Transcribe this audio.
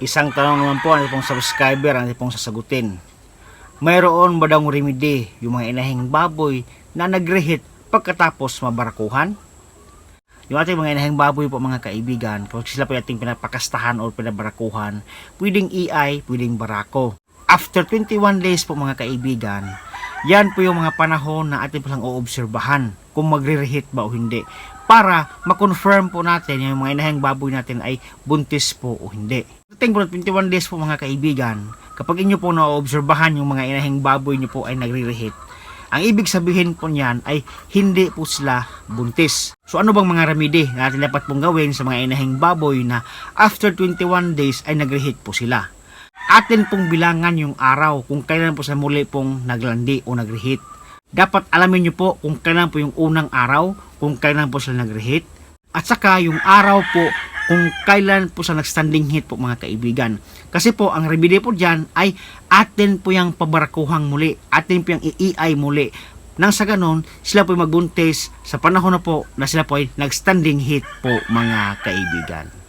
Isang tanong naman po ang pong subscriber ang pong sasagutin. Mayroon ba daw remedy yung mga inahing baboy na nagrehit pagkatapos mabarakuhan? Yung ating mga inahing baboy po mga kaibigan, kung sila po ating pinapakastahan o pinabarakuhan, pwedeng EI, pwedeng barako. After 21 days po mga kaibigan, yan po yung mga panahon na ating palang oobserbahan kung magre-reheat ba o hindi para ma-confirm po natin yung mga inahing baboy natin ay buntis po o hindi. Dating po ng 21 days po mga kaibigan, kapag inyo po na-obserbahan yung mga inahing baboy nyo po ay nagre-reheat, ang ibig sabihin po niyan ay hindi po sila buntis. So ano bang mga remedy na atin dapat pong gawin sa mga inahing baboy na after 21 days ay nagreheat po sila? Atin pong bilangan yung araw kung kailan po sa muli pong naglandi o nagreheat. Dapat alamin nyo po kung kailan po yung unang araw, kung kailan po sila nagreheat, at saka yung araw po kung kailan po sa nagstanding hit po mga kaibigan. Kasi po ang remedy po dyan ay atin po yung pabarakuhang muli, atin po yung i-EI muli. Nang sa ganon, sila po magbuntis sa panahon na po na sila po ay nagstanding hit po mga kaibigan.